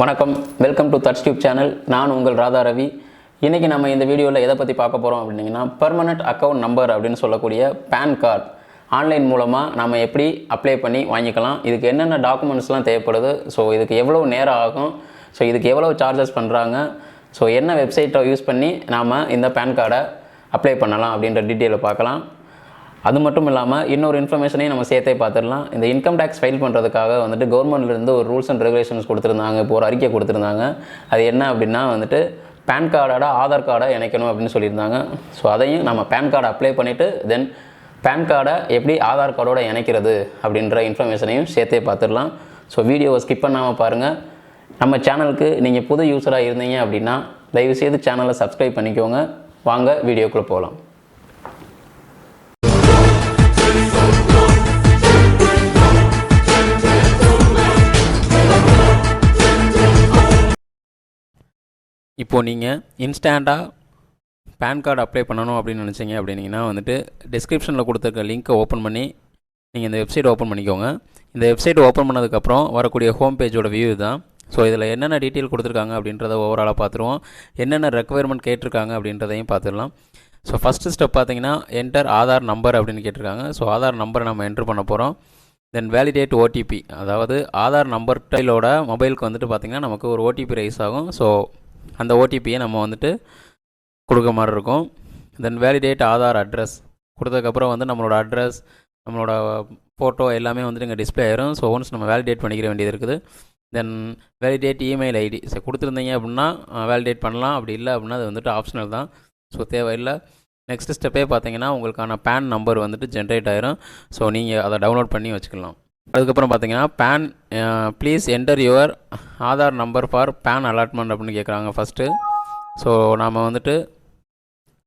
வணக்கம். Welcome to that's tube channel நான் உங்கள் ராதா ரவி. இன்றைக்கி நம்ம இந்த வீடியோவில் எதை பற்றி பார்க்க போகிறோம் அப்படின்னிங்கன்னா பர்மனெண்ட் அக்கௌண்ட் நம்பர் அப்படின்னு சொல்லக்கூடிய பேன் கார்டு ஆன்லைன் மூலமாக நம்ம எப்படி அப்ளை பண்ணி வாங்கிக்கலாம். இதுக்கு என்னென்ன டாக்குமெண்ட்ஸ்லாம் தேவைப்படுது? ஸோ இதுக்கு எவ்வளோ நேரம் ஆகும்? ஸோ இதுக்கு எவ்வளோ சார்ஜஸ் பண்ணுறாங்க ஸோ என்ன வெப்சைட்டை யூஸ் பண்ணி நாம் இந்த பேன் கார்டை அப்ளை பண்ணலாம் அப்படின்ற டீட்டெயிலை பார்க்கலாம். அது மட்டும் இல்லாமல் இன்னொரு இன்ஃபர்மேஷனையும் நம்ம சேர்த்தே பார்த்துடலாம். இந்த இன்கம் டேக்ஸ் ஃபைல் பண்ணுறதுக்காக வந்துட்டு கவர்மெண்ட்லேருந்து ஒரு ரூல்ஸ் அண்ட் ரெகுலேஷன்ஸ் கொடுத்துருந்தாங்க இப்போ ஒரு அறிக்கை கொடுத்துருந்தாங்க. அது என்ன அப்படின்னா வந்துட்டு பேன் கார்டோட ஆதார் கார்டை இணைக்கணும் அப்படின்னு சொல்லியிருந்தாங்க. ஸோ அதையும் நம்ம பேன் கார்டை அப்ளை பண்ணிவிட்டு தென் பேன் கார்டை எப்படி ஆதார் கார்டோட இணைக்கிறது அப்படின்ற இன்ஃபர்மேஷனையும் சேர்த்தே பார்த்துடலாம். ஸோ வீடியோவை ஸ்கிப் பண்ணாமல் பாருங்கள் நம்ம சேனலுக்கு நீங்கள் புது யூஸராக இருந்தீங்க அப்படின்னா தயவுசெய்து சேனலை சப்ஸ்கிரைப் பண்ணிக்கோங்க. வாங்க வீடியோக்குள்ளே போகலாம். இப்போது நீங்கள் இன்ஸ்டண்ட்டாக பேன் கார்டு அப்ளை பண்ணணும் அப்படின்னு நினச்சிங்க அப்படின்னிங்கன்னா வந்துட்டு டிஸ்கிரிப்ஷனில் கொடுத்துருக்க லிங்க்கை ஓப்பன் பண்ணி நீங்கள் இந்த வெப்சைட் ஓப்பன் பண்ணிக்கோங்க. இந்த வெப்சைட் ஓப்பன் பண்ணதுக்கப்புறம் வரக்கூடிய ஹோம் பேஜோட வியூ தான் ஸோ இதில் என்னென்ன டீட்டெயில் கொடுத்துருக்காங்க அப்படின்றத ஓவராலாக பார்த்துருவோம். என்னென்ன ரெக்குவயர்மெண்ட் கேட்டிருக்காங்க அப்படின்றதையும் பார்த்துடலாம். ஸோ ஃபஸ்ட்டு ஸ்டெப் பார்த்தீங்கன்னா என்டர் ஆதார் நம்பர் அப்படின்னு கேட்டிருக்காங்க. ஸோ ஆதார் நம்பரை நம்ம என்ட்ரு பண்ண போகிறோம் தென் வேலிடேட் ஓடிபி அதாவது ஆதார் நம்பர் டைலோட மொபைலுக்கு வந்துட்டு பார்த்திங்கன்னா நமக்கு ஒரு ஓடிபி ரைஸ் ஆகும். ஸோ அந்த ஓடிபியை நம்ம வந்துட்டு கொடுக்க மாதிரி இருக்கும். தென் வேலிடேட் ஆதார் அட்ரஸ் கொடுத்ததுக்கப்புறம் வந்து நம்மளோட அட்ரஸ் நம்மளோட ஃபோட்டோ எல்லாமே வந்துட்டு இங்கே டிஸ்பிளே ஆயிரும். ஸோ ஒன்ஸ் நம்ம வேலிடேட் பண்ணிக்கிற வேண்டியது இருக்குது. Then validate email ID so கொடுத்துருந்தீங்க அப்படின்னா வேலிடேட் பண்ணலாம். அப்படி இல்லை அப்படின்னா அது வந்துட்டு ஆப்ஷனல் தான். ஸோ தேவையில்லை. நெக்ஸ்ட் ஸ்டெப்பே பார்த்தீங்கன்னா உங்களுக்கான பேன் நம்பர் வந்துட்டு ஜென்ரேட் ஆயிரும். ஸோ நீங்கள் அதை டவுன்லோட் பண்ணி வச்சுக்கலாம். அதுக்கப்புறம் பார்த்தீங்கன்னா PAN please enter your Aadhaar number for PAN allotment அப்படின்னு கேட்குறாங்க ஃபஸ்ட்டு ஸோ நாம் வந்துட்டு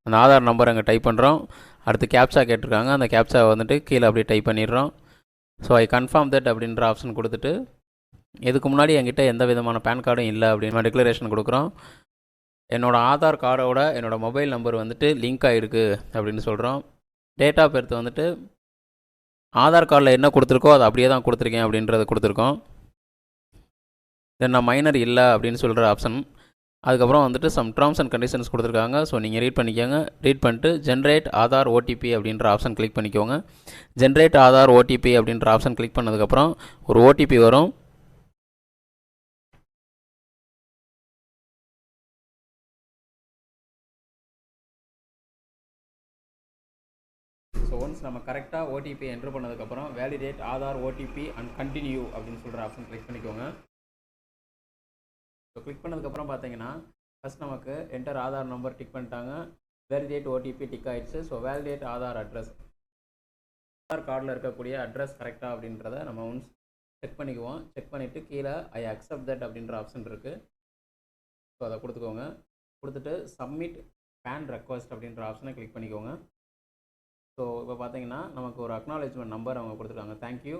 அந்த ஆதார் நம்பர் அங்கே டைப் பண்ணுறோம் அடுத்து கேப்சா கேட்டிருக்காங்க. அந்த கேப்சா வந்துட்டு கீழே அப்படியே டைப் பண்ணிடுறோம். ஸோ ஐ கன்ஃபார்ம் தட் அப்படின்ற ஆப்ஷன் கொடுத்துட்டு இதுக்கு முன்னாடி என்கிட்ட எந்த விதமான பேன் கார்டும் இல்லை அப்படின்னு டிக்ளரேஷன் கொடுக்குறோம். என்னோடய ஆதார் கார்டோட என்னோடய மொபைல் நம்பர் வந்துட்டு லிங்க் ஆகிருக்கு அப்படின்னு சொல்கிறோம் டேட் ஆஃப் பர்த் வந்துட்டு ஆதார் கார்டில் என்ன கொடுத்துருக்கோ அதை அப்படியே தான் கொடுத்துருக்கேன் அப்படின்றத கொடுத்துருக்கோம். தென் நான் மைனர் இல்லை அப்படின்னு சொல்கிற ஆப்ஷன் அதுக்கப்புறம் வந்துட்டு சம் டேர்ம்ஸ் அண்ட் கண்டிஷன்ஸ் கொடுத்துருக்காங்க. ஸோ நீங்கள் ரீட் பண்ணிக்கோங்க. ரீட் பண்ணிட்டு ஜென்ரேட் ஆதார் ஓடிபி அப்படின்ற ஆப்ஷன் கிளிக் பண்ணிக்கோங்க. ஜென்ரேட் ஆதார் ஓடிபி அப்படின்ற ஆப்ஷன் கிளிக் பண்ணதுக்கப்புறம் ஒரு ஓடிபி வரும். ஸோ ஒன்ஸ் நம்ம கரெக்டாக ஓடிபி என்ட்ரு பண்ணதுக்கப்புறம் validate Aadhaar OTP and continue அப்படின்னு சொல்கிற ஆப்ஷன் கிளிக் பண்ணிக்கோங்க. ஸோ கிளிக் பண்ணதுக்கப்புறம் பார்த்தீங்கன்னா ஃபஸ்ட் நமக்கு என்டர் ஆதார் நம்பர் டிக் பண்ணிட்டாங்க. வேலிடேட் ஓடிபி டிக் ஆகிடுச்சு so validate Aadhaar address Aadhaar கார்டில் இருக்கக்கூடிய அட்ரஸ் கரெக்டாக அப்படின்றத நம்ம ஒன்ஸ் செக் பண்ணிக்குவோம். செக் பண்ணிவிட்டு கீழே ஐ அக்செப்ட் தட் அப்படின்ற ஆப்ஷன் இருக்குது ஸோ அதை கொடுத்துக்கோங்க. கொடுத்துட்டு சப்மிட் பேன் ரெக்வஸ்ட் அப்படின்ற ஆப்ஷனை கிளிக் பண்ணிக்கோங்க. ஸோ இப்போ பார்த்தீங்கன்னா நமக்கு ஒரு அக்னாலேஜ்மெண்ட் நம்பர் அவங்க கொடுத்துருக்காங்க. Thank you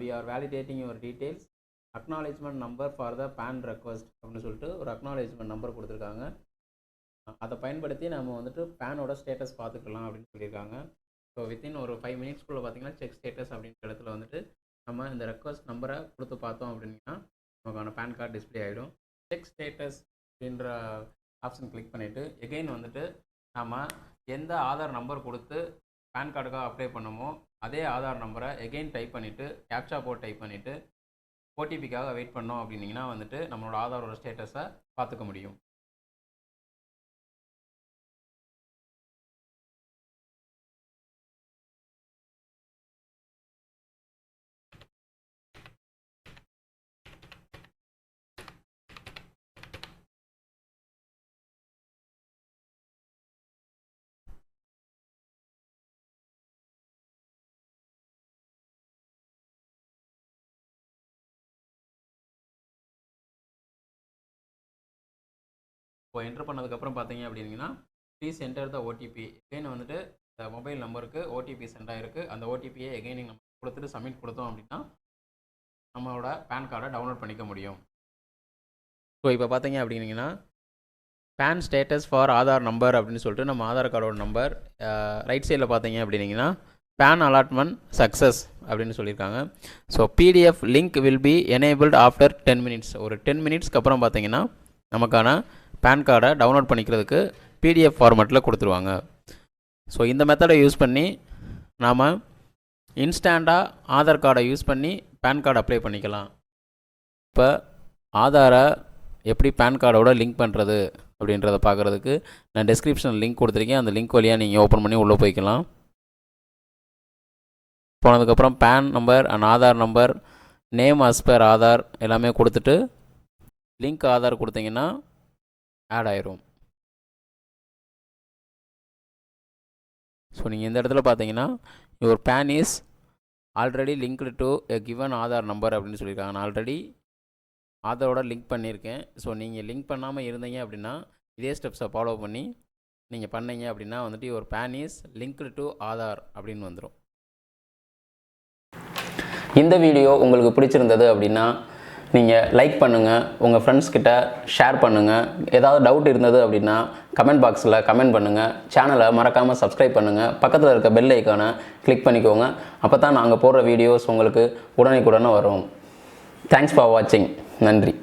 we are validating your details acknowledgement number for the PAN request அப்படின்னு சொல்லிட்டு ஒரு அக்னாலேஜ்மெண்ட் நம்பர் கொடுத்துருக்காங்க. அதை பயன்படுத்தி நம்ம வந்துட்டு பேனோட ஸ்டேட்டஸ் பார்த்துக்கலாம் அப்படின்னு சொல்லியிருக்காங்க. ஸோ வித்தின் ஒரு ஃபைவ் மினிட்ஸ்க்குள்ளே பார்த்தீங்கன்னா செக் ஸ்டேட்டஸ் அப்படின்ற இடத்துல வந்துட்டு நம்ம இந்த ரெக்வஸ்ட் நம்பரை கொடுத்து பார்த்தோம் அப்படின்னா நமக்கான பேன் கார்டு டிஸ்பிளே ஆகிடும் செக் ஸ்டேட்டஸ் அப்படின்ற ஆப்ஷன் கிளிக் பண்ணிவிட்டு எகெயின் வந்துட்டு நம்ம எந்த ஆதார் நம்பர் கொடுத்து பேன் கார்டுக்காக அப்ளை பண்ணமோ அதே ஆதார் நம்பரை எகெயின் டைப் பண்ணிவிட்டு கேப்சா போட் டைப் பண்ணிவிட்டு ஓடிபிக்காக வெயிட் பண்ணோம் அப்படின்னிங்கன்னா வந்துட்டு நம்மளோட ஆதாரோட ஸ்டேட்டஸை பார்த்துக்க முடியும். இப்போ என்ட்ரு பண்ணதுக்கப்புறம் பார்த்தீங்க அப்படின்னா please enter the OTP again வந்துட்டு இந்த மொபைல் நம்பருக்கு ஓடிபி சென்ட் ஆகிருக்கு அந்த ஓடிபியை எகைன் நம்ம கொடுத்துட்டு சப்மிட் கொடுத்தோம் அப்படின்னா நம்மளோட பேன் கார்டை டவுன்லோட் பண்ணிக்க முடியும். ஸோ இப்போ பார்த்தீங்க அப்படின்னீங்கன்னா PAN status for Aadhaar number அப்படின்னு சொல்லிட்டு நம்ம ஆதார் கார்டோட நம்பர் ரைட் சைடில் பார்த்தீங்க அப்படின்னீங்கன்னா பேன் அலாட்மெண்ட் சக்ஸஸ் அப்படின்னு சொல்லியிருக்காங்க. So PDF link will be enabled after ten minutes ஒரு டென் மினிட்ஸ்க்கு அப்புறம் பார்த்தீங்கன்னா நமக்கான பேன் கார்டை டவுன்லோட் பண்ணிக்கிறதுக்கு பிடிஎஃப் ஃபார்மேட்டில் கொடுத்துருவாங்க. ஸோ இந்த மெத்தடை யூஸ் பண்ணி நாம் இன்ஸ்டண்ட்டாக ஆதார் கார்டை யூஸ் பண்ணி பேன் கார்டு அப்ளை பண்ணிக்கலாம். இப்போ ஆதாரை எப்படி பேன் கார்டோட லிங்க் பண்ணுறது அப்படின்றத பார்க்குறதுக்கு நான் டெஸ்கிரிப்ஷனில் லிங்க் கொடுத்துருக்கேன். அந்த லிங்க் வழியாக நீங்கள் ஓப்பன் பண்ணி உள்ளே போய்க்கலாம். போனதுக்கப்புறம் PAN number and Aadhaar number name as per Aadhaar எல்லாமே கொடுத்துட்டு லிங்க் ஆதார் கொடுத்தீங்கன்னா ஆட் ஆயிரும். ஸோ நீங்கள் இந்த இடத்துல பார்த்தீங்கன்னா your PAN is already linked to a given Aadhaar number அப்படின்னு சொல்லியிருக்காங்க. நான் ஆல்ரெடி ஆதாரோட லிங்க் பண்ணியிருக்கேன். ஸோ நீங்கள் லிங்க் பண்ணாமல் இருந்தீங்க அப்படின்னா இதே ஸ்டெப்ஸை ஃபாலோ பண்ணி நீங்கள் பண்ணீங்க அப்படின்னா வந்துட்டு ஒரு PAN is linked to Aadhaar அப்படின்னு வந்துடும் இந்த வீடியோ உங்களுக்கு பிடிச்சிருந்தது அப்படின்னா நீங்கள் லைக் பண்ணுங்கள் உங்கள் ஃப்ரெண்ட்ஸ்கிட்ட ஷேர் பண்ணுங்கள் ஏதாவது டவுட் இருந்தது அப்படின்னா கமெண்ட் பாக்ஸில் கமெண்ட் பண்ணுங்கள் சேனலை மறக்காமல் சப்ஸ்கிரைப் பண்ணுங்கள் பக்கத்தில் இருக்க பெல் ஐக்கானை கிளிக் பண்ணிக்கோங்க. அப்போ தான் நாங்கள் போடுற வீடியோஸ் உங்களுக்கு உடனே வரும். தேங்க்ஸ் ஃபார் வாட்சிங் நன்றி.